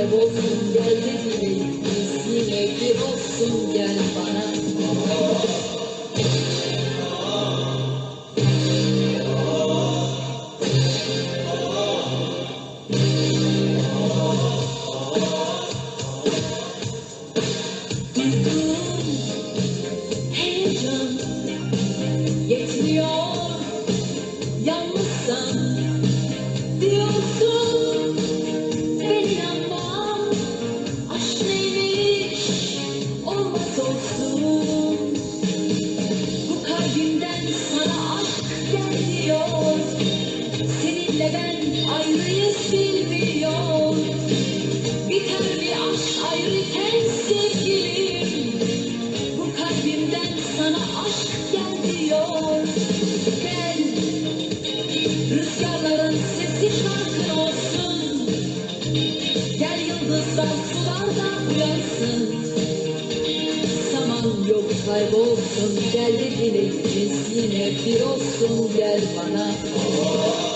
kayboldum böyle gibi Misline bir olsun gel bana Heyecan yetmiyor. Yalnızsam Gel yıldızlar sularda uyansın. Saman yok kaybolsun. Gel de dilekimiz yine bir olsun. Gel bana. oh.